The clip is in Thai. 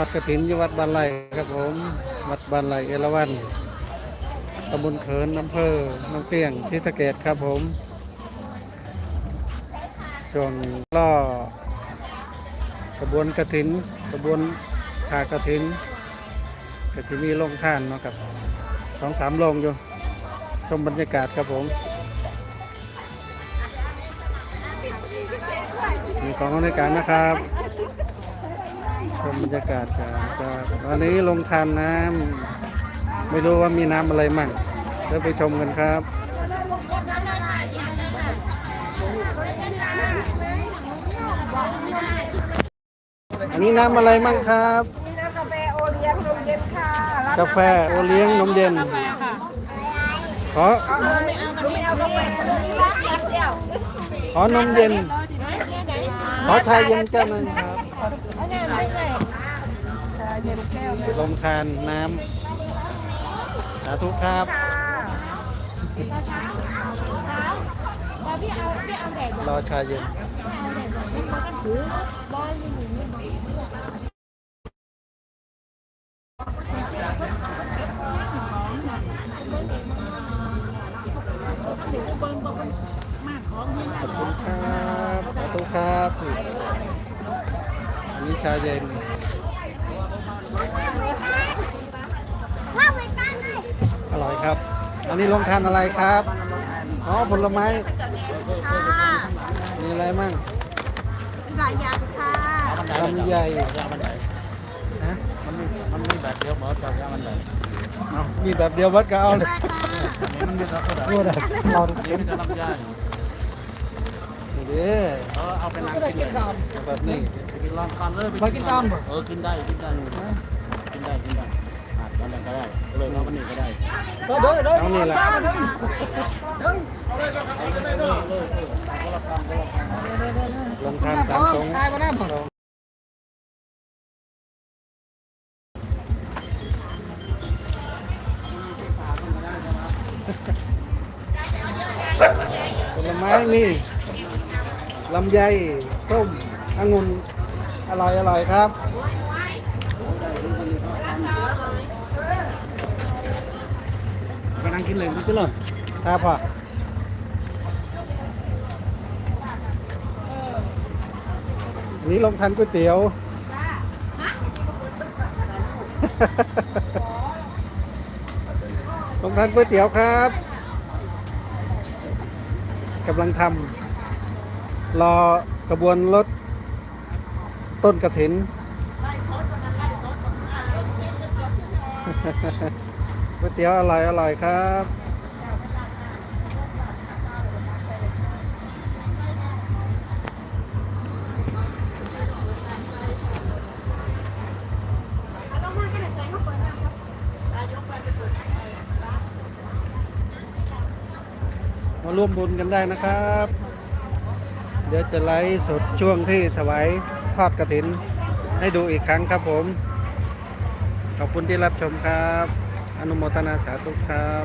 อดกระถินที่วัดบ้านไร่ครับผม วัดบ้านไร่เอราวัณตำบลเขินอำเภอน้องเปียงศรีสะเกดครับผม ช่วงล่อกระบวนกระถินกระบวนผ่ากระถินกระถินมีโรงท่านเนาะครับสองสามโรงอยู่ชมบรรยากาศครับผมมีของในการนะครับ ชมบรรยากาศกันครับวันนี้ลงทานน้ำไม่รู้ว่ามีน้ำอะไรมั่งเดี๋ยวไปชมกันครับอันนี้น้ำอะไรมั่งครับมีน้ำกาแฟโอเลี้ยงนมเย็นค่ะรับกาแฟโอเลี้ยงนมเย็นขอเอาหนูไม่เอากาแฟรับเดียวขอนมเย็นขอชายเย็นแก้วหนึงครับ ลงทานน้ำสาธุครับรอชาเย็นขอบคุณครับสาธุณครับ อันนี้ชาเย็นอร่อยครับ อันนี้ลงทานอะไรครับ อ๋อผลไม้มีอะไรมั่งหลายอย่างค่ะลำไยฮะมันมีมันมีแบบเดียวเหมือนกับยามันเลยเอามีแบบเดียววัดก็เอาเลยมันมีแบบพูดอะเราเดียวมีแต่ลำไยดูดิเออเอาไปนั่งกินเลยแบบนี้ กินร้อนก่อนเลยไปกินก่อนเออกินได้กินได้กินได้กินได้อาจจะนั่นก็ได้เลยน้องคนนี้ก็ได้เอานี่แหละลงทานตามตรงผลไม้มีลำไยส้มองุ่น อร่อยอร่อยครับ ไปนั่งกินเลยกินเลยครับพ่ออันนี้ลงทานก๋วยเตี๋ยวลงทานก๋วยเตี๋ยวครับกำลังทำรอกระบวนรถ ต้นกระถิน ก๋วยเตี๋ยวอร่อยอร่อยครับ มาร่วมบุญกันได้นะครับ เดี๋ยวจะไลฟ์สดช่วงที่ถวาย ทอดกระถิน ให้ดูอีกครั้งครับผม ขอบคุณที่รับชมครับ อนุโมทนาสาธุครับ